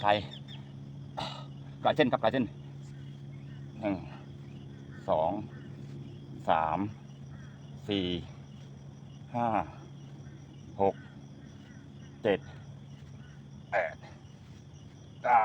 ใครกลายเส้นครับกลายเส้นหนึ่งสองสามสี่ห้าหกเจ็ดแปดเก้า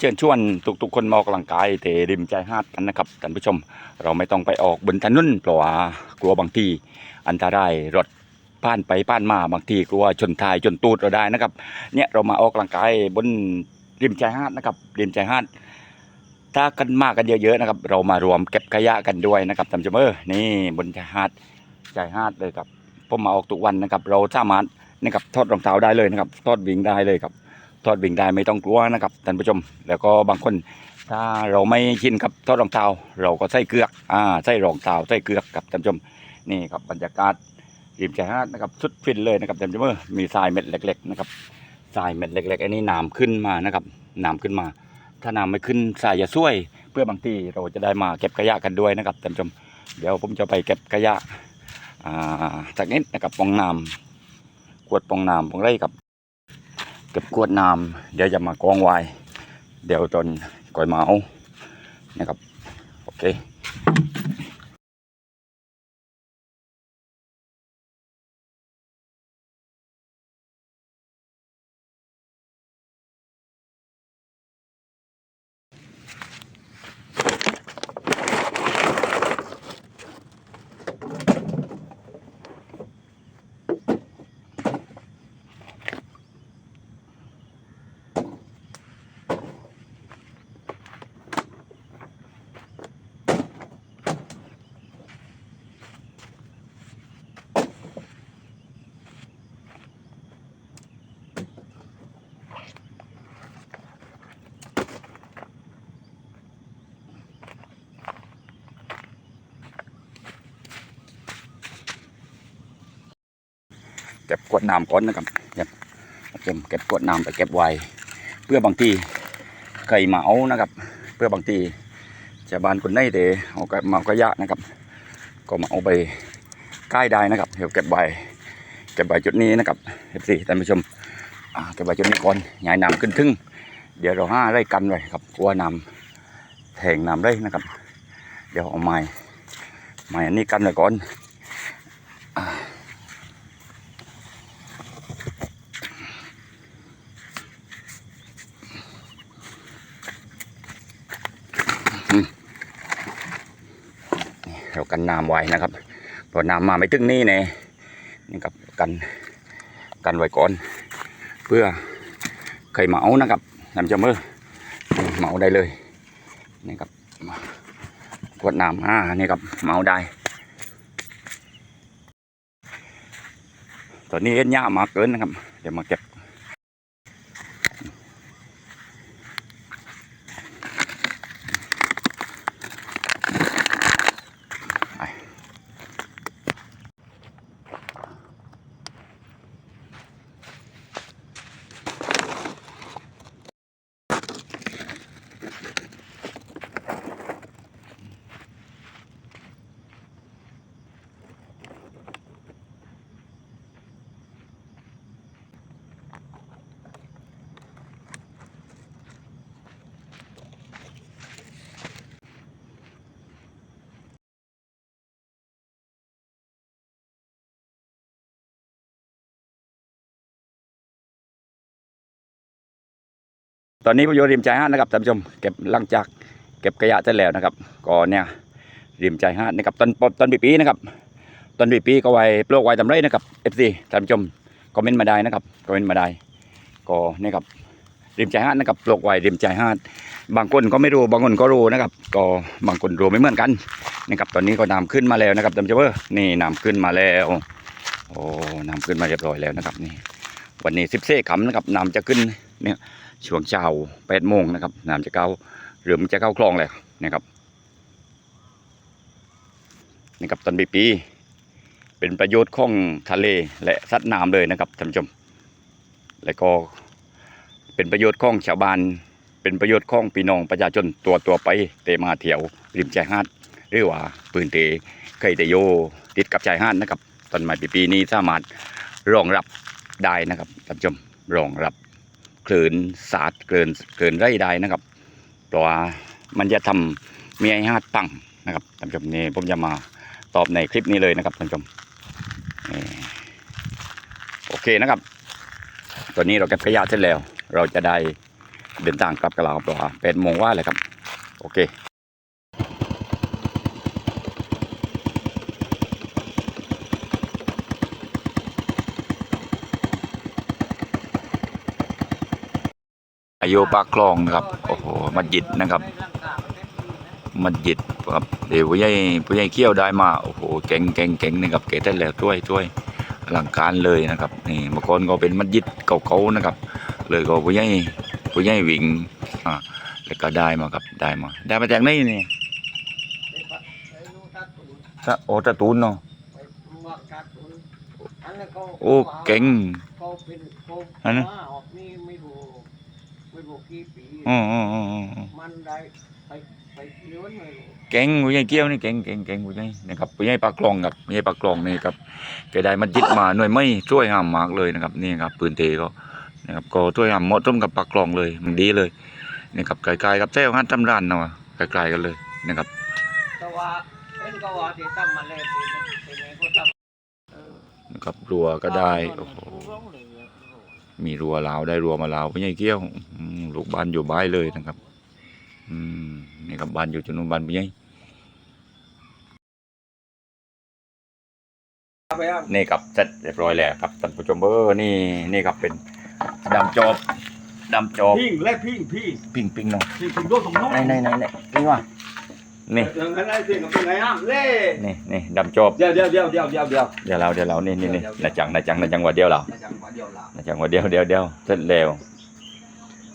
เชิญชวนทุกๆคนมาออกกำลังกายเตะริมใจหาดกันนะครับท่านผู้ชม เราไม่ต้องไปออกบนถนนเพราะว่ากลัวบางทีอันตรายรถผ่านไปผ่านมาบางทีกลัวชนท้ายชนตูดเราได้นะครับ เนี่ยเรามาออกกำลังกายบนริมชายหาดนะครับริมชายหาดถ้ากันมากกันเยอะๆนะครับ เรามารวมเก็บขยะกันด้วยนะครับท่านผู้ชมเออนี่บนชายหาดชายหาดเลยครับผมมาออกทุกวันนะครับ เราสามารถนะครับถอดรองเท้าได้เลยนะครับถอดวิ่งได้เลยครับ ทอดวิ่งได้ไม่ต้องกลัวนะครับท่านผู้ชม แล้วก็บางคนถ้าเราไม่ชินกับทอดรองเท้าเราก็ใส่เกลือกอ่าใส่รองเท้าใส่เกลือกกับท่านผู้ชมนี่ครับบรรยากาศริมชายหาดนะครับสุดฟินเลยนะครับท่านผู้ชมมีทรายเม็ดเล็ก ๆ นะครับทรายเม็ดเล็กๆอันนี้น้ำขึ้นมานะครับน้ำขึ้นมา ถ้าน้ำไม่ขึ้นทรายจะช่วย เพื่อบางทีเราจะได้มาเก็บขยะกันด้วยนะครับท่านผู้ชม เดี๋ยวผมจะไปเก็บขยะอ่าจากนี้นะครับปองน้ำขวดปองน้ำปองไรครับ ก็บขวดน้ำเดี๋ยวจะมากองไว้เดี๋ยวตอนก่อยมาเอานะครับโอเค เก็บขวดน้ำก่อนนะครับเก็บเก็บเก็บขวดน้ำไปเก็บไว้ เพื่อบางทีใครมาเอานะครับ เพื่อบางทีชาวบ้านคนไหนเดเอากระมาเอากระยะนะครับ ก็มาเอาไปใกล้ได้นะครับเดี๋ยวเก็บใบเก็บใบจุดนี้นะครับเอฟซีท่านผู้ชมเก็บใบจุดนี้ก่อนย้ายน้ำขึ้นทึ่งเดี๋ยวเราห้าไร่กันไว้ครับกลัวน้ำแทงน้ำได้นะครับ เดี๋ยวเอาไม้ไม้อันนี้กันไว้ก่อน น้ำไว้นะครับพอน้ำมาไม่ถึงนี่เนี่ยนี่ครับกันกันไว้ก่อน เพื่อเคยเหมานะครับนำจะมือเหมาได้เลยนี่ครับขวดน้ำอ่านี่ครับเหมาได้ ตอนนี้เอ็นยามาเกินนะครับ เดี๋ยวมาเก็บ ตอนนี้ผมอยู่ริมชายหาดนะครับท่านผู้ชมเก็บหลังจากเก็บขยะเสร็จแล้วนะครับก็เนี่ยริมชายหาดนะครับต้นต้นปีปีนะครับต้นปีปีก็ไว้ปลูกไว้ทำไรนะครับเอฟซีท่านผู้ชมคอมเมนต์มาได้นะครับคอมเมนต์มาได้ก็นี่ครับริมชายหาดนะครับปลูกไว้ริมชายหาดบางคนก็ไม่รู้บางคนก็รู้นะครับ ก็บางคนรู้ไม่เหมือนกันนะครับตอนนี้ก็น้ำขึ้นมาแล้วนะครับท่านผู้ชมนี่น้ำขึ้นมาแล้วโอ้น้ำขึ้นมาเรียบร้อยแล้วนะครับนี่วันนี้สิบเซ่ขำนะครับน้ำจะขึ้นเนี่ย ช่วงเช้าแปดโมงนะครับน้ำจะเข้าหรือมันจะเข้าคลองแล้วนะครับนี่ครับตอนปีปี เป็นประโยชน์ของทะเลและสัตว์น้ำเลยนะครับท่านผู้ชม แล้วก็เป็นประโยชน์ของชาวบ้าน เป็นประโยชน์ของพี่น้องประชาชนตัวตัวไปเตมาเที่ยวริมชายหาดหรือว่าปืนเตเคยเตโยติดกับชายหาดนะครับต้นไม้ปีปีนี้สามารถรองรับได้นะครับท่านผู้ชมรองรับ คลื่นสาดคลื่นคลื่นไร่ได้นะครับเพราะว่ามันจะทำมีไอฮาดปังนะครับท่านผู้ชมนี่ผมจะมาตอบในคลิปนี้เลยนะครับท่านผู้ชมโอเคนะครับ ตอนนี้เราเก็บขยะเสร็จแล้ว เราจะได้เดินทางกลับกันแล้วครับแปดโมงว่าเลยครับ โอเค อายุปากคลองนะครับ โอ้โหมัสยิดนะครับ มัสยิดครับเดี๋ยวผู้ใหญ่ผู้ใหญ่เขี้ยวได้มา โอ้โหเก่งเก่งเก่งนะครับเกได้แล้วช่วยช่วยอลังการเลยนะครับ นี่เมื่อก่อนก็เป็นมัสยิดเก่าๆนะครับ เลยก็ผู้ใหญ่ผู้ใหญ่วิ่งอ่าแล้วก็ได้มาครับได้มา ได้มาจากไหนนี่ตะโอตะตูนเนาะโอ้เก่งเขาเป็นเขาอันนั้นมาออกนี่ ไม่รู้ไม่รู้กี่ปี อืออืออืออือมันได้ไปไปเลี้ยนเลยเก่งผู้ใหญ่เกี้ยวนี่เก่งเก่งเก่งผู้ใหญ่นะครับผู้ใหญ่ปากคลองครับผู้ใหญ่ปากคลองนี่ครับแกได้มัสยิดมาหน่วยไม่ช่วยห้ามมากเลยนะครับนี่ครับปืนเตก็นะครับก็ช่วยห้ามเหมาะสมกับปากคลองเลยมันดีเลยนี่ครับไกลๆกับแท้งานตำรานเนาะไกลๆกันเลยนะครับแต่ว่าเป็นก็ว่าที่ทำมาแล้วเป็นเป็นไงก็ทำเออนะครับรัวก็ได้โอ้โหร้องเลยอะ มีรัวลาวได้รัวมาลาวผู้ใหญ่เกี้ยวอืมลูกบ้านอยู่บ้านเลยนะครับ อืมนี่ครับบ้านอยู่จนนบ้านผู้ใหญ่เอาไปครับนี่ครับเสร็จเรียบร้อยแล้วครับท่านผู้ชมเบอร์นี่นี่ครับเป็นดำจอบดำจอบพิงและพิงพิงปิ้งปิ้งเนาะพิงพิงโดนตรงโน้นไหนไหนไหนไหนนี่ว่ะ นี่เรื่องอะไรพิงกับเป็นไงอะเล่นี่นี่ดำจอบเดี๋ยวเดี๋ยวเดี๋ยวเดี๋ยวเดี๋ยวเดี๋ยวเดี๋ยวเราเดี๋ยวเรานี่นี่นี่นาจังนาจังนาจังหวะเดียวเราจังหวะเดียวละนาจังหวะเดียวเดียวเดียวเสร็จแล้ว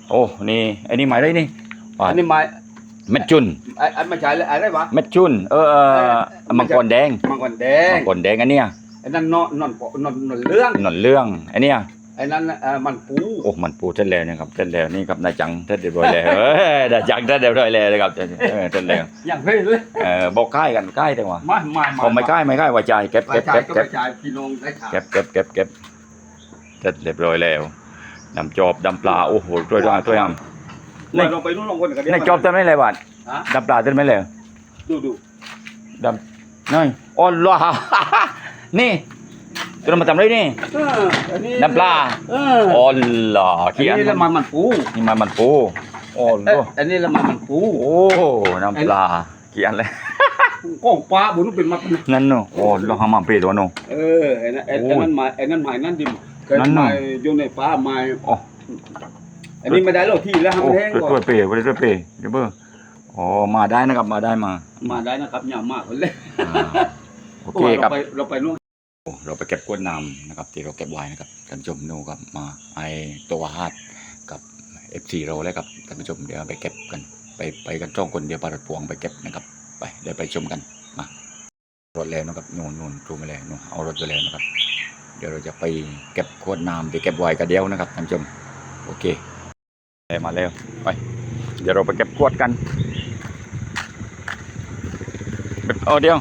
โอ้นี่ไอ้นี่หมายได้นี่ว่าอันนี้หมายเม็ดจุนไอ้อันไม่ใช่เลยอะไรวะเม็ดจุนเออเออมังกรแดงมังกรแดงมังกรแดงอันเนี้ยไอ้นั่นนอนนอนนอนนอนเรื่องหนอนเรื่องอันเนี้ย ไอ้นั่นเออมันปูโอ้มันปูเสร็จแล้วเนี่ยครับเสร็จแล้วนี่ครับนาจังเสร็จเรียบร้อยแล้วเอ้ยนาจังเสร็จเรียบร้อยแล้วนะครับเออเสร็จแล้วอย่างเฮ้ยเลยเออบอกค่ายกันค่ายแต่ว่าไม่ไม่ผมไม่ค่ายไม่ค่ายว่าใจายเก็บไปเก็บจ่าเก็ยบก็เก็บไปจ่ายพี่น้องได้ขาดเก็บเก็บเก็บเก็บเสร็จเรียบร้อยแล้วดำจอบดำปลาโอ้โหช่วยด้วยช่วยอ่ำเราไปนู่นลงคนกันในจอบเต้นไม่เลยบาทฮะดำปลาเต้นไม่เลยดูดูดำนี่อ๋อล่ะนี่ ตัวนั้นมาทำไรนี่เอออันนี้น้ำปลา เอออ๋อล่ะอันเขียนนี้ละมันมันปูนี่มันมันปูอ๋อเอ๊ะโลอันนี้ละมันมันปูโอ้ น้ำปลาเขียนเลย ก้องปลาบุญเป็นมันนั่นเนาะโอ้เราหามาเปรี้ยวตัวเนาะเออไอ้นั่นไอ้โอ้ไอ้นั่นหมายไอ้นั่นหมายนั่นดิมนั่นน่ะหมายอยู่ในป่าหมายอ๋ออันนี้ไม่ได้แล้วที่แล้วโอ้ทำแห้งตัวก่อตัวนเปรี้ยวตัวตัวเปรี้ยวเดี๋ยวเบอร์อ๋อ มาได้นะครับ มาได้มามาได้นะครับอย่ามากคนเลยอ่าโอเคครับ เราไปเราไปนู่น เราไปเก็บกล้วยน้ำนะครับที่เราเก็บไว้นะครับท่านผู้ชมนูครับมาไอตัวฮาดกับเอฟซีเราแล้วครับท่านผู้ชมเดี๋ยวไปเก็บกัน ไปไปกันจ้องคนเดียวปลารถพวงไปเก็บนะครับไปเดี๋ยวไปชมกันมารถแล้วนะครับนู่นนู่นจูงไปเลยนู่นเอารถไปแล้วนะครับ เดี๋ยวเราจะไปเก็บขวดน้ำที่เก็บไว้กันเดียวนะครับท่านผู้ชมโอเคได้มาแล้วไป เดี๋ยวเราไปเก็บขวดกันเอาเดียว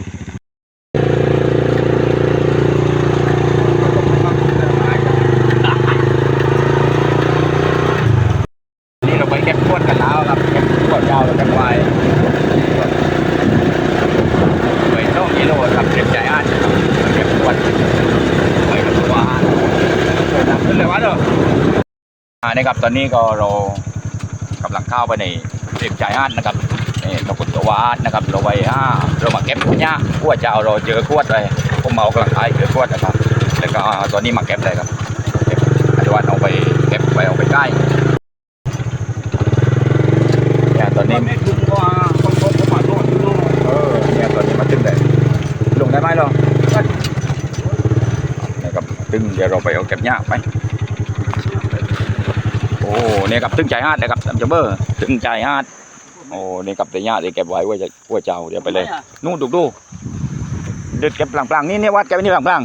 นะครับ ตอนนี้ก็เรากำลังเข้าไปในเด็กชายอ่นนะครับนี่ตะกุดตัวานนะครับ เราไปอ่าเรามาเก็บเนี้ยขวดจะเอาเราเจอขวดเลยผมเอากระไรเจอขวดนะครับ แล้วก็ตอนนี้มาเก็บเลยครับเก็บอันเอาไปเก็บไปเอาไปใกล้เนี่ยตอนนี้มาตึงเลยลงได้ไหมลงนะครับตึงเดี๋ยวเราไปเอาเก็บเนี่ไป เนี่ยครับตึงใจฮาดนะครับท่านผู้ชมเบอร์ตึงใจฮาดโอ้นี่ครับแต่หญ้าที่เก็บไว้ไว้จะไว้เจ้าเดี๋ยวไปเลยนู่นดูดูเด็ดเก็บปลังๆนี่เนี่ยวัดเก็บไว้นี่ปลัง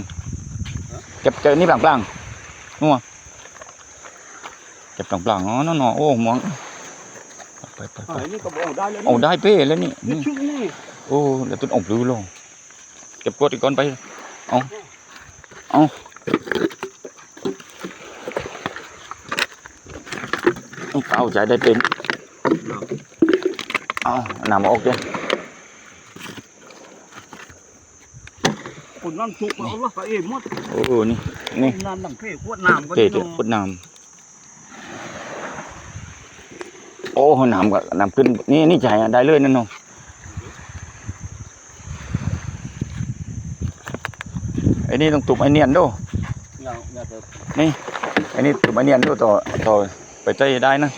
ๆเก็บเก็บนี่ปลังๆนู่นเก็บปลังๆอ๋อนั่นน่ะโอ้หมองไปไปไปนี่ก็บอกได้เลยเอาได้เป้แล้วนี่นี่ชุดนี่โอ้แล้วต้นอกรู้ลงเก็บกดอีกก่อนไปเอาเอา เอาใจได้เป็น เอานำออกเดี๋ยวคนนั่นสุกเอาละไปเองหมดโอ้นี่ นี่นั่นตั้งเพ่ขวดน้ำก็เตะเตะพุดน้ำโอ้น้ำก็น้ำขึ้น นี่นี่ใจอะได้เลยนั่นเนาะไอ้นี่ต้องตุบไอเนียนดูอย่าอย่าเถอะไอ้นี่ตุบไอเนียนดูต่อต่อ ไปใจได้นะ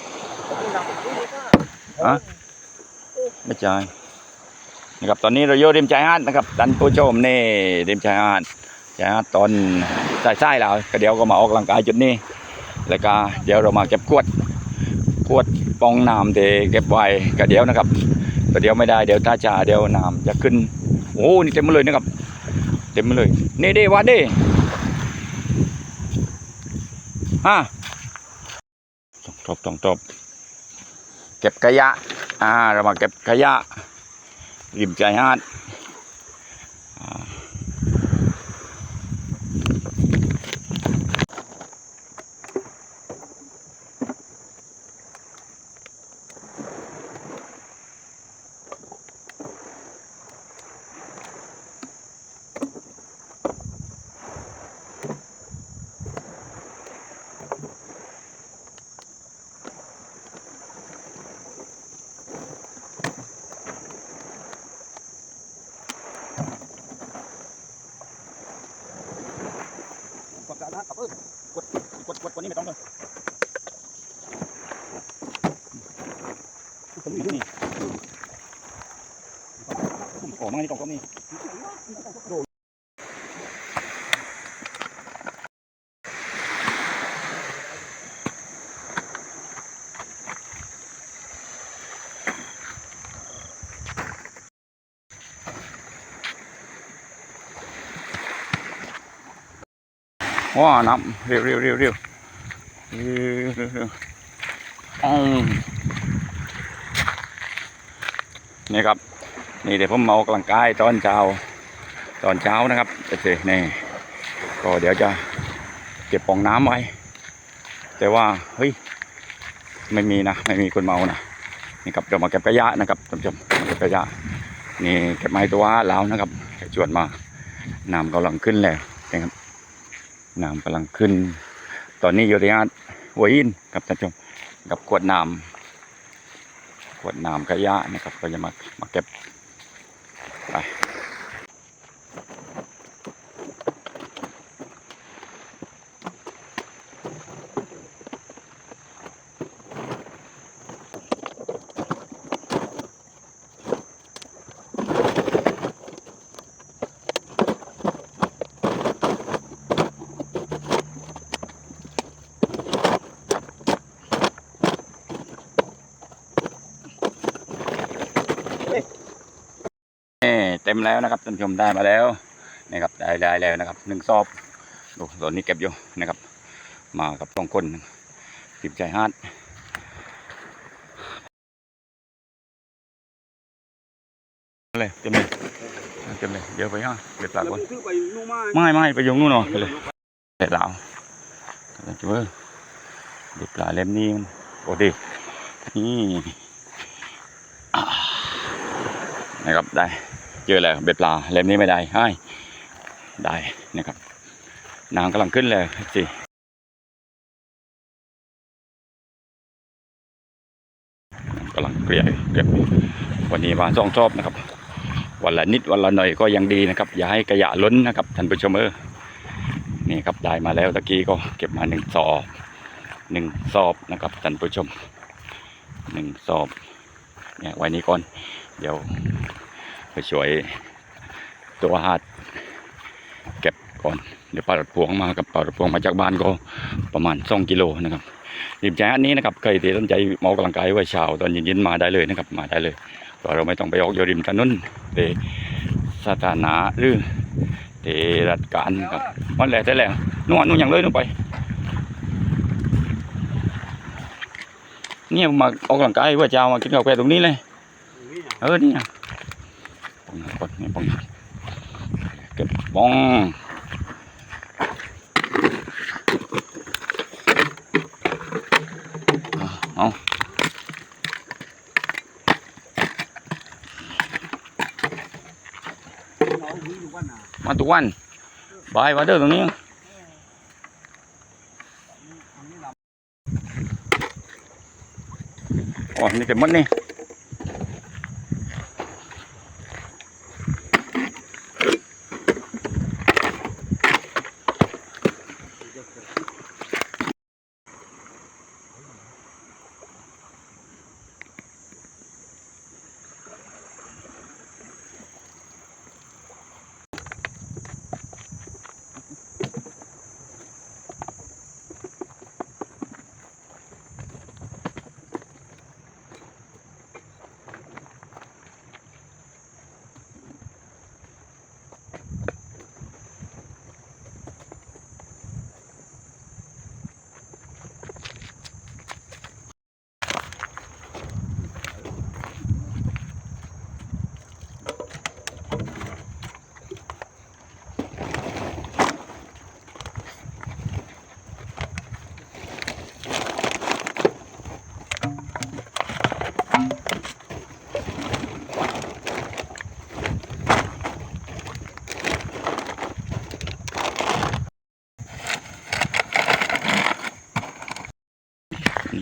ฮะไม่ใช่นะครับตอนนี้เราอยู่ริมชายหาดนะครับท่านผู้ชมนี่ริมชายหาดชายหาดตอนสายๆแล้วก็เดี๋ยวก็มาออกกำลังกายจุดนี้ แล้วก็เดี๋ยวเรามาเก็บขวดขวดปองน้ำเทเก็บไว้ก็เดี๋ยวนะครับก็เดี๋ยวไม่ได้เดี๋ยวถ้าจะเดี๋ยวน้ำจะขึ้นโอ้นี่เต็มมาเลยนะครับ เต็มมาเลยนี่ดิวัดดิฮะ จบตบจบเก็บขยะอ่าเรามาเก็บขยะริมชายหาดอ่าาระกับเออกดกดกดกว่นี่ไม่ต้องเลยผมอยู่ที่นี่ผมออกมาในกล่องก็มีโว้าน้ำเร็วเร็วเร็วเร็วเร็วเร็วเร็วอืมนี่ครับ นี่เดี๋ยวผมมาออกกำลังกายตอนเช้า ตอนเช้านะครับโอเคนี่ก็เดี๋ยวจะเก็บปองน้ำไว้ แต่ว่าเฮ้ยไม่มีนะไม่มีคนเมานะนี่ครับเดี๋ยวมาเก็บกระยะนะครับท่านผู้ชมเก็บกระยะนี่เก็บไม้ตัวแล้วนะครับชวนมาน้ำกำลังขึ้นแล้วนะครับ น้ำกำลังขึ้น ตอนนี้อยู่ที่อาดหัวหินกับท่านชมกับขวดน้ำขวดน้ำขยะนะครับ ก็จะมามาเก็บไป เอ่เต็มแล้วนะครับท่านผู้ชมได้มาแล้วนะครับได้ได้แล้วนะครับหนึ่งซอบดูตอนนี้เก็บอยู่นะครับ มากับสองคนสิบใจฮาดเลยเต็มเลยเต็มเลยเดี๋ยวไปฮะเก็บปลาก่อนซื้อไปนู่นมาไม่ไม่ไปยงนู่นหน่อยไปเลยเสร็จแล้วจุ๊บเด็ดปลาเล่มนี้มันโอ้ดีนี่อ่านะครับได้ เจอแล้วเบ็ดปลาเล่มนี้ไม่ได้ให้ได้นะครับนางกำลังขึ้นเลยสิกำลังเกลี่ยเก็บวันนี้มาส่องชอบนะครับ วันละนิดวันละหน่อยก็ยังดีนะครับ อย่าให้ขยะล้นนะครับท่านผู้ชมเออนี่ครับได้มาแล้วตะกี้ก็เก็บมาหนึ่งสอบหนึ่งสอบนะครับท่านผู้ชมหนึ่งสอบเนี่ยไว้นี้ก่อน เดี๋ยว ไปช่วยตัวหาดเก็บก่อน เดี๋ยวปลารถพวงมากับปลารถพวงมาจากบ้านก็ประมาณสองกิโลนะครับริมชายหาดนี้นะครับใครที่สนใจมาออกกำลังกายไว้เช้าตอนเย็นๆมาได้เลยนะครับมาได้เลยเราไม่ต้องไปออกอยู่ริมถนนเตสถานะหรือเตรัดการนะครับมันแหละแต่แล้วนู่นนู่นอย่างเลยนู่นไปเนี่ยมาออกกำลังกายว่าเช้ามากินกาแฟตรงนี้เลยเออเนี่ ยปองกดนี่ปองเก็บปองเอ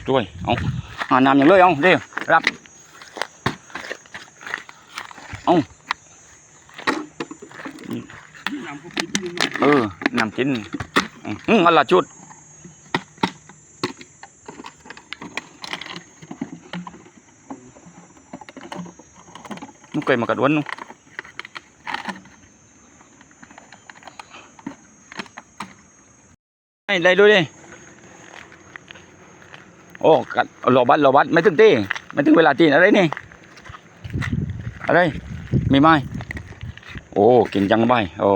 ด้อตรงนี้อ๋อนี่เก็บหมดนี่นี่ด้วย เอาหาน้ำอย่างเลยเอาเร็วรับ เอาเออน้ำกินอืมอืมอันละชุดนุกไก่มากระดวนนุไอ้ได้ด้วยดิ โอ้กัดรอบัตรอบัตไม่ถึงตีไม่ถึงเวลาจีอะไรนี่อะไรมีไหมโอ้กินจังใบโอ้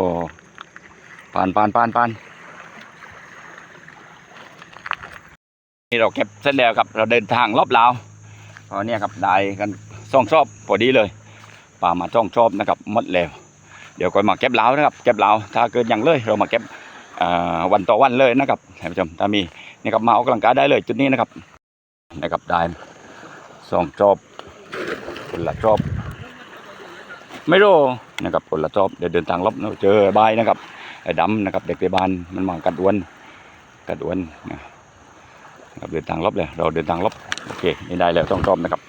ปานปานปานปานนี่เราเก็บเสร็จแล้วครับเราเดินทางรอบลาวตอนนี้ครับได้กันซ่องชอบพอดีเลยป่ามาซ่องชอบนะครับมดแล้วเดี๋ยวก่อนมาเก็บลาวนะครับเก็บลาวถ้าเกิดอย่างเลย เรามาเก็บวันต่อวันเลยนะครับท่านผู้ชมถ้ามีนี่ครับมาออกกำลังกายได้เลยจุดนี้นะครับ นะครับได้สองจอบคนละจอบ ไม่รู้นะครับคนละจอบเดี๋ยวเดินทางลบเจอบายนะครับไอ้ดำนะครับ เด็กในบ้านมันมากัดดวนกัดดวนนะครับเดินทางลบเลย เราเดินทางลบโอเคนี่ได้แล้วต้องจอบนะครับ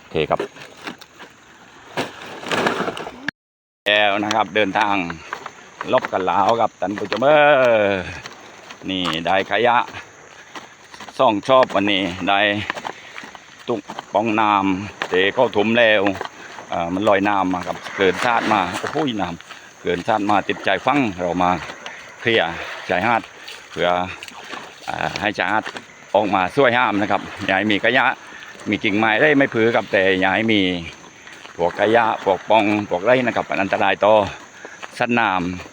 โอเคครับแล้วนะครับเดินทางลบกันแล้วครับท่านผู้ชมเออนี่ได้ขยะ ซ่องชอบวันนี้ได้ตุกปองน้ำเตะเข้าถุมแล้วมันลอยน้ำมาครับเกินชาติมาโอ้โหน้ำเกินชาติมาติดใจฟังเรามาเคลียร์ชายหาดเพื่ออให้ชายหาดออกมาช่วยห้ามนะครับอย่าให้มีกระยะมีกิ่งไม้ได้ไม่ผือกับแต่อย่าให้มีพวกกระยะพวกปองพวกไรนะครับมันอันตรายต่อสัตว์น้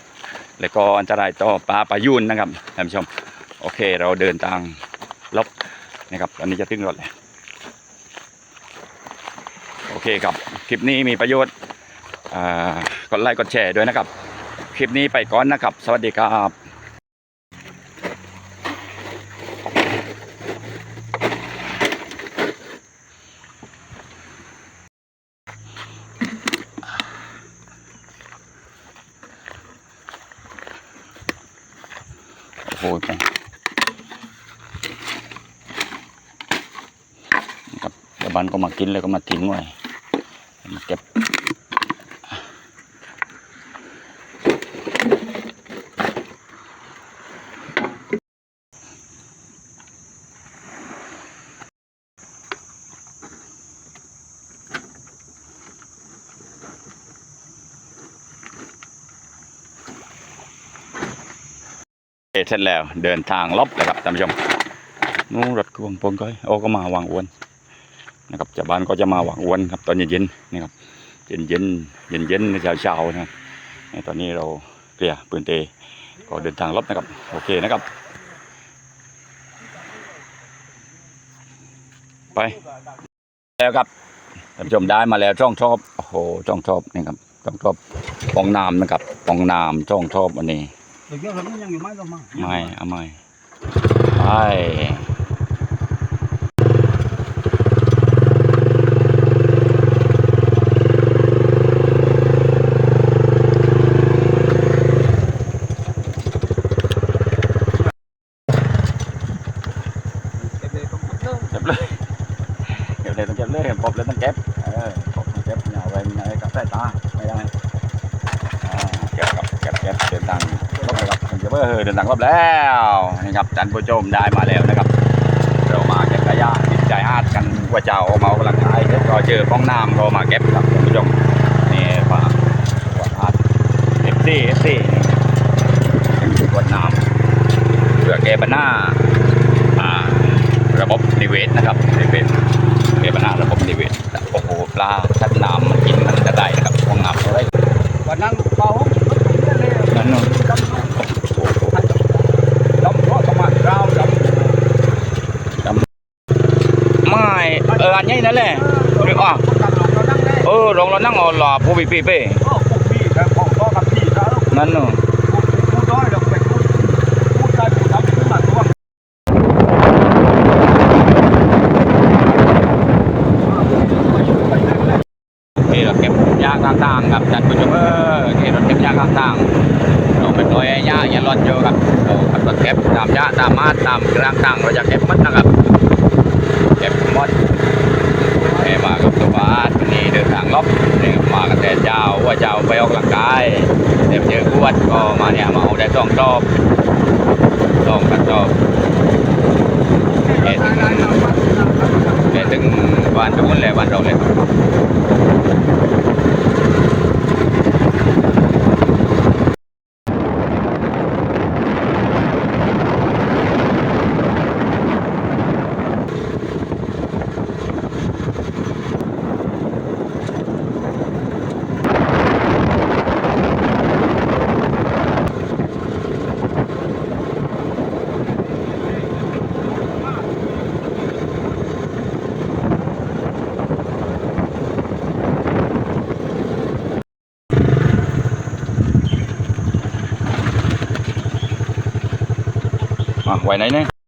ำแล้วก็อันตรายต่อปลาปลายุ่นนะครับท่านผู้ชม โอเคเราเดินทาง ลบนะครับอันนี้จะตึ้งรถเลยโอเคครับ คลิปนี้มีประโยชน์กดไลค์กดแชร์ด้วยนะครับ คลิปนี้ไปก่อนนะครับ สวัสดีครับโอ้โหแม่ง ครั บเดี๋ยวบ้านก็มากินแล้วก็มาทิ้งไว้มาเก็บเสร็จแล้วเดินทางลบเลยครับท่านผู้ชมนู้นรถกวงปนก้อยโอ้ก็มาวางอวน นะครับชาวบ้านก็จะมาหวางอวนครับตอนเย็นๆนะครับเย็นเย็นเย็นเย็นๆเช้านะครับตอนนี้เราเคลียร์ปืนเตก็เดินทางลบนะครับ โอเคนะครับ ไปแล้วครับท่านผู้ชมได้มาแล้วช่องชอบโอ้โหช่องชอบนี่ครับช่องชอบปองน้ำนะครับปองน้ำช่องชอบวันนี้เดี๋ยวเดี๋ยวเรายังอยู่ไหมก็มาไม่เอาไม่ไปเก็บเลยเก็บเลยต้องเก็บเลยปอบเลยต้องเก็บเออปอบต้องเก็บอย่าเอาไว้อย่าไว้กับสายตาไม่ได้อ่าเก็บครับเก็บเก็บเดินทางรอบเลย เก็บเบอเดินทางรอบแล้วนี่ครับท่านผู้ชมได้มาแล้วนะครับ เรามาเก็บขยะติดใจฮาดกันว่าเจ้าเอามากกำลังกายเดี๋ยวก็เจอห้องน้ำก็มาเก็บครับท่านผู้ชมนี่ฝากวดฮาดเอฟซีเอฟซีวัดน้ำเพื่อแก้ปัญหาอ่าระบบนิเวศนะครับนิเวศแก้ปัญหาระบบนิเวศโอ้โหปลาชัดน้ำมันกินมันจะได้นะครับห้องน้ำอะไรวันนั้นเป่าเลย นั่นเนอะ ดำดำเพราะประมาณราวดำ ไม่ เอออันนี้นั่นแหละเรียกว่าคนกันเรานั่งได้เออลองเรานั่งเอาหล่อผู้ปีปีเป้โอ้พวกพี่แต่ของก็กับพี่แล้วนั่นเนอะพูดน้อยเราไปพูดพูดได้พูดทำขึ้นมาตัวนี่เราเก็บยาต่างๆครับจัดผู้ชมเออนี่เราเก็บยาต่างๆเราเป็นน้อยยาอย่าร้อนเยอะครับเราขับรถเก็บตามยาตามมาตรตามกระต่างๆเราจะเก็บหมัดนะครับเก็บหมดเอ้มากับตัวบ้านวันนี้เดินทางลบนี่มาาวว่าจะเอาไปออกกำลังกายเดี๋ยวเจอกวดก็มาเนี่ยมาเอาได้สองรอบสองกันรอบเอ้ถึงเอ้ถึงบ้านทุกคนเลยบ้านเราเลย nấy nè.